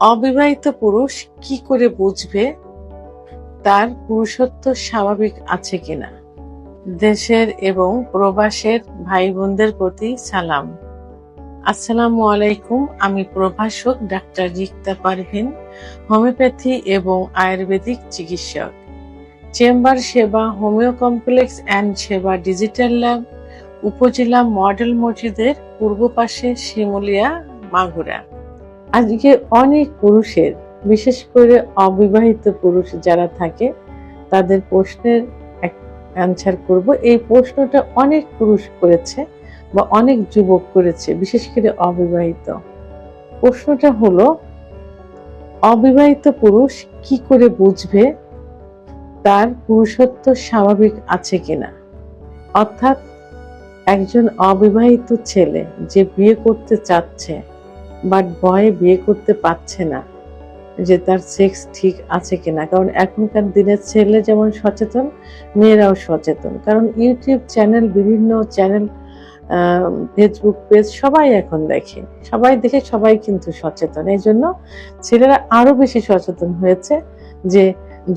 অবিবাহিত পুরুষ কি করে বুঝবে তার পুরুষত্ব স্বাভাবিক আছে কিনা? দেশের এবং প্রবাসের ভাই বোনদের প্রতি সালাম। আসসালামু আলাইকুম, আমি প্রভাষক ডাক্তার রিক্তা পারভিন, হোমিওপ্যাথি এবং আয়ুর্বেদিক চিকিৎসক। চেম্বার সেবা, হোমিও কমপ্লেক্স অ্যান্ড সেবা, ডিজিটাল ল্যাব, উপজেলা মডেল মসজিদের পূর্ব পাশে শিমুলিয়া, মাগুরা। আজকে অনেক পুরুষের, বিশেষ করে অবিবাহিত পুরুষ যারা থাকে, তাদের প্রশ্নের এক অ্যান্সার করব। এই প্রশ্নটা অনেক পুরুষ করেছে বা অনেক যুবক করেছে, বিশেষ করে অবিবাহিত। প্রশ্নটা হলো, অবিবাহিত পুরুষ কি করে বুঝবে তার পুরুষত্ব স্বাভাবিক আছে কিনা? অর্থাৎ একজন অবিবাহিত ছেলে যে বিয়ে করতে চাচ্ছে বাট ভয়ে বিয়ে করতে পারছে না যে তার সেক্স ঠিক আছে কিনা। কারণ এখনকার দিনের ছেলে যেমন সচেতন, মেয়েরাও সচেতন। কারণ ইউটিউব চ্যানেল, বিভিন্ন চ্যানেল ফেসবুক পেজ সবাই এখন দেখে। সবাই দেখে সবাই কিন্তু সচেতন। এই জন্য ছেলেরা আরও বেশি সচেতন হয়েছে যে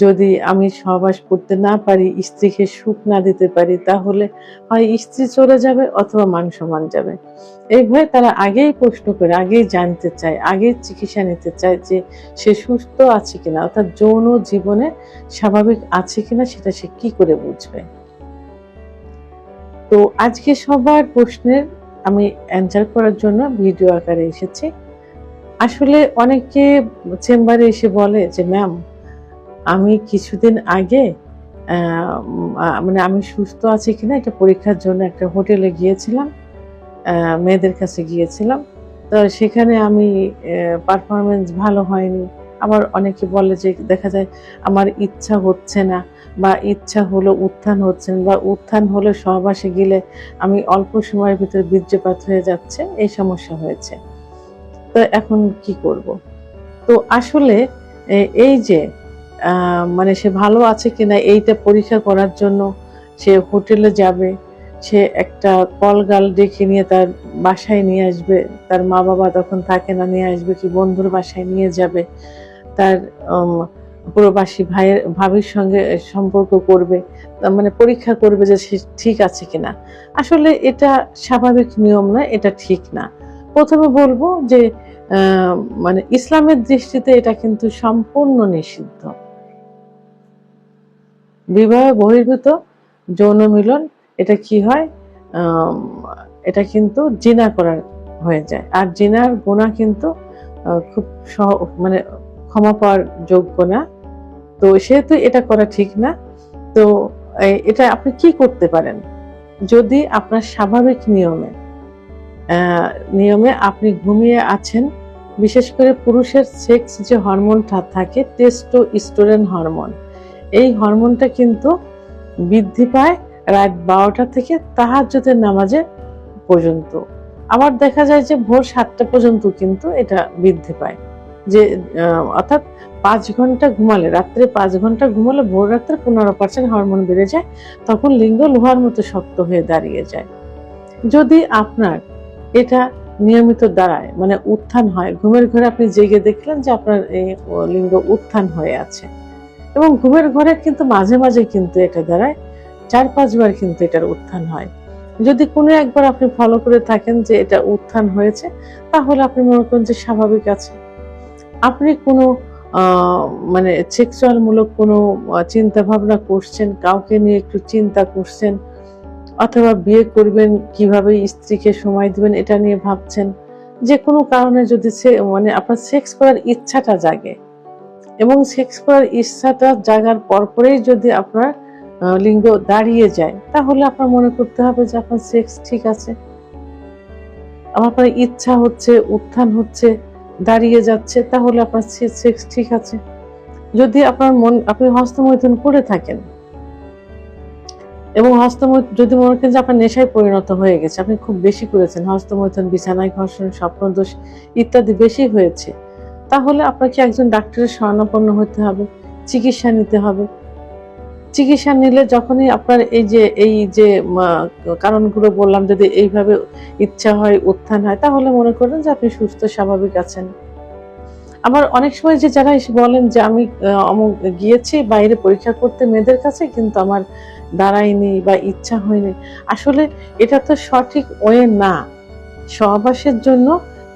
যদি আমি সহবাস করতে না পারি, স্ত্রীকে সুখ না দিতে পারি, তাহলে হয় স্ত্রী চলে যাবে অথবা মান সমান যাবে। এই ভয়ে তারা আগেই প্রশ্ন করে, আগেই জানতে চায়, আগেই চিকিৎসা নিতে চায় যে সে সুস্থ আছে কিনা, অর্থাৎ যৌন জীবনে স্বাভাবিক আছে কিনা সেটা সে কি করে বুঝবে? তো আজকে সবার প্রশ্নের আমি অ্যান্সার করার জন্য ভিডিও আকারে এসেছি। আসলে অনেকে চেম্বারে এসে বলে যে, ম্যাম আমি কিছুদিন আগে মানে আমি সুস্থ আছি কিনা একটা পরীক্ষার জন্য একটা হোটেলে গিয়েছিলাম মেয়েদের কাছে গিয়েছিলাম। তো সেখানে আমি পারফরমেন্স ভালো হয়নি। আবার অনেকে বলে যে, দেখা যায় আমার ইচ্ছা হচ্ছে না বা ইচ্ছা হলো উত্থান হচ্ছে না বা উত্থান হলে সহবাসে গেলে আমি অল্প সময়ের ভিতরে বীর্যপাত হয়ে যাচ্ছে, এই সমস্যা হয়েছে। তো এখন কি করব? তো আসলে এই যে মানে সে ভালো আছে কিনা এইটা পরীক্ষা করার জন্য সে হোটেলে যাবে, সে একটা কলগাল ডেকে নিয়ে তার বাসায় নিয়ে আসবে, তার মা বাবা তখন থাকে না, নিয়ে আসবে কি বন্ধুর বাসায় নিয়ে যাবে, তার প্রবাসী ভাইয়ের, ভাবির সঙ্গে সম্পর্ক করবে মানে পরীক্ষা করবে যে সে ঠিক আছে কিনা। আসলে এটা স্বাভাবিক নিয়ম না, এটা ঠিক না। প্রথমে বলব যে মানে ইসলামের দৃষ্টিতে এটা কিন্তু সম্পূর্ণ নিষিদ্ধ। বিবাহ বহির্ভূত যৌন মিলন, এটা কি হয়? এটা কিন্তু জিনা করার হয়ে যায়। আর জিনার গোনা কিন্তু খুব সহ মানে ক্ষমা পাওয়ার যোগ্য না। তো সেহেতু এটা করা ঠিক না। তো এটা আপনি কি করতে পারেন? যদি আপনার স্বাভাবিক নিয়মে নিয়মে আপনি ঘুমিয়ে আছেন, বিশেষ করে পুরুষের সেক্স যে হরমোনটা থাকে টেস্টো স্টোরেন হরমোন এই হরমোনটা কিন্তু বৃদ্ধি পায় রাত বারোটা থেকে তাহাজ্যতের নামাজে পর্যন্ত। আবার দেখা যায় যে ভোর সাতটা পর্যন্ত কিন্তু এটা বৃদ্ধি পায়। যে অর্থাৎ পাঁচ ঘণ্টা ঘুমালে, রাত্রে পাঁচ ঘণ্টা ঘুমালে ভোর রাত্রে পনেরো পার্সেন্ট হরমোন বেড়ে যায়, তখন লিঙ্গ লোহার মতো শক্ত হয়ে দাঁড়িয়ে যায়। যদি আপনার এটা নিয়মিত দাঁড়ায় মানে উত্থান হয়, ঘুমের ঘরে আপনি জেগে দেখলেন যে আপনার এই লিঙ্গ উত্থান হয়ে আছে। এবং ঘুমের ঘরে কিন্তু মাঝে মাঝে কিন্তু এটা দাঁড়ায়। চার পাঁচবার কিন্তু এটার উত্থান হয়। যদি কোনো একবার আপনি ফলো করে থাকেন যে এটা উত্থান হয়েছে, তাহলে আপনি মনে করেন যে স্বাভাবিক আছে। আপনি কোনো মানে সেক্সুয়াল মূলক কোনো চিন্তা ভাবনা করছেন, কাউকে নিয়ে একটু চিন্তা করছেন, অথবা বিয়ে করবেন, কীভাবে স্ত্রীকে সময় দিবেন এটা নিয়ে ভাবছেন যে কোনো কারণে যদি মানে আপনার সেক্স করার ইচ্ছাটা জাগে এবং সেক্স করার ইচ্ছাটা জাগার পরপরেই যদি আপনার লিঙ্গ দাঁড়িয়ে যায়, তাহলে আপনার মনে করতে হবে যে আপনার সেক্স ঠিক আছে। আপনার ইচ্ছা হচ্ছে, উত্থান হচ্ছে, দাঁড়িয়ে যাচ্ছে, তাহলে আপনার সেক্স ঠিক আছে। যদি আপনার মন, আপনি হস্তমৈথুন করে থাকেন, এবং হস্তমৈথুন যদি মনে করেন যে আপনার নেশায় পরিণত হয়ে গেছে, আপনি খুব বেশি করেছেন, হস্তমৈথুন, বিছানায় ঘর্ষণ স্বপ্নদোষ ইত্যাদি বেশি হয়েছে তাহলে আপনাকে একজন ডাক্তারের শরণাপন্ন হতে হবে, চিকিৎসা নিতে হবে। চিকিৎসা নিলে যখনই আপনার এই যে এই যে কারণগুলো বললাম, যদি এইভাবে ইচ্ছা হয়, উত্থান হয়, তাহলে মনে করেন যে আপনি সুস্থ, স্বাভাবিক আছেন। আবার অনেক সময় যে যারা এসে বলেন যে, আমি অমুক গিয়েছি, বাইরে পরীক্ষা করতে মেয়েদের কাছে, কিন্তু আমার দাঁড়ায়নি বা ইচ্ছা হয়নি। আসলে এটা তো সঠিক ওয়ে না। সহবাসের জন্য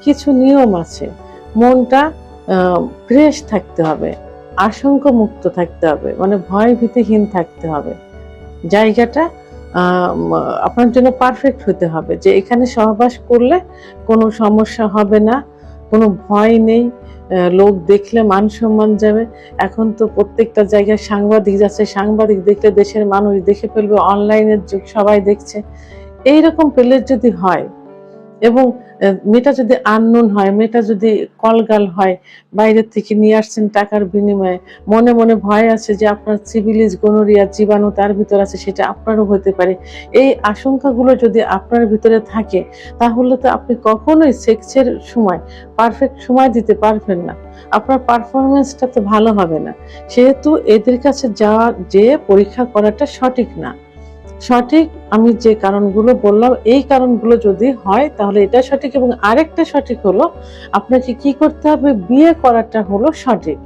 কিছু নিয়ম আছে। মনটা ফ্রেশ থাকতে হবে আশঙ্কা মুক্ত থাকতে হবে মানে ভয় ভীতিহীন থাকতে হবে। জায়গাটা আপনার জন্য পারফেক্ট হতে হবে যে এখানে সহবাস করলে কোনো সমস্যা হবে না, কোনো ভয় নেই লোক দেখলে মান সম্মান যাবে। এখন তো প্রত্যেকটা জায়গায় সাংবাদিক যাচ্ছে সাংবাদিক দেখলে দেশের মানুষ দেখে ফেলবে অনলাইনের যুগ সবাই দেখছে। এইরকম পেলে যদি হয় এবং মেয়েটা যদি আননোন হয়, মেয়েটা যদি কলগাল হয়, বাইরের থেকে নিয়ে আসছেন টাকার বিনিময়ে, মনে মনে ভয় আছে যে আপনার সিভিলিজ গনোরিয়া জীবাণু তার ভিতর আছে, সেটা আপনারও হতে পারে। এই আশঙ্কাগুলো যদি আপনার ভিতরে থাকে, তাহলে তো আপনি কখনোই সেক্সের সময় পারফেক্ট সময় দিতে পারবেন না। আপনার পারফরমেন্সটা তো ভালো হবে না। সেহেতু এদের কাছে যাওয়া যে পরীক্ষা করাটা সঠিক না। সঠিক, আমি যে কারণগুলো বললাম, এই কারণগুলো যদি হয়, তাহলে এটা সঠিক এবং আরেকটা সঠিক হলো, আপনাকে কি করতে হবে? বিয়ে করাটা হলো সঠিক।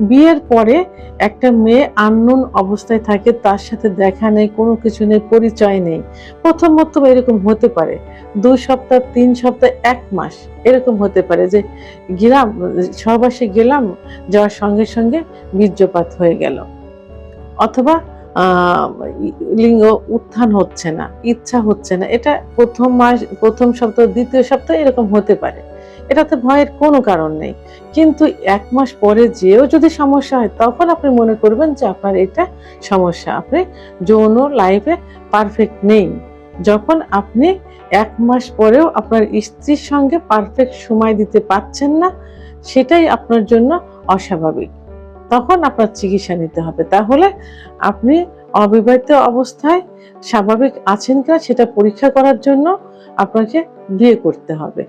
বিয়ের পরে একটা মেয়ে আননোন অবস্থায় থাকে, তার সাথে দেখা নেই, কোনো কিছু নেই, পরিচয় নেই। প্রথম প্রথমত এরকম হতে পারে, দুই সপ্তাহ, তিন সপ্তাহ, এক মাস, এরকম হতে পারে যে গেলাম, সহবাসে গেলাম, যাওয়ার সঙ্গে সঙ্গে বীর্যপাত হয়ে গেল। অথবা লিঙ্গ উত্থান হচ্ছে না, ইচ্ছা হচ্ছে না। এটা প্রথম মাস, প্রথম সপ্তাহ, দ্বিতীয় সপ্তাহ এরকম হতে পারে। এটাতে ভয়ের কোনো কারণ নেই। কিন্তু এক মাস পরে যেও যদি সমস্যা হয়, তখন আপনি মনে করবেন যে আপনার এটা সমস্যা। আপনি যৌন লাইফে পারফেক্ট নেই। যখন আপনি এক মাস পরেও আপনার স্ত্রীর সঙ্গে পারফেক্ট সময় দিতে পারছেন না, সেটাই আপনার জন্য অস্বাভাবিক। তখন আপনার চিকিৎসা নিতে হবে। তাহলে আপনি অবিবাহিত অবস্থায় স্বাভাবিক আছেন কিনা সেটা পরীক্ষা করার জন্য আপনাকে বিয়ে করতে হবে।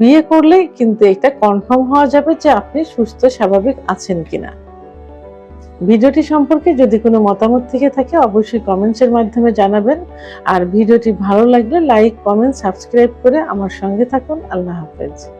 বিয়ে করলেই কিন্তু এটা কনফার্ম হওয়া যাবে যে আপনি সুস্থ, স্বাভাবিক আছেন কিনা। ভিডিওটি সম্পর্কে যদি কোনো মতামত থেকে থাকে অবশ্যই কমেন্টসের মাধ্যমে জানাবেন। আর ভিডিওটি ভালো লাগলে লাইক কমেন্ট সাবস্ক্রাইব করে আমার সঙ্গে থাকুন। আল্লাহ হাফেজ।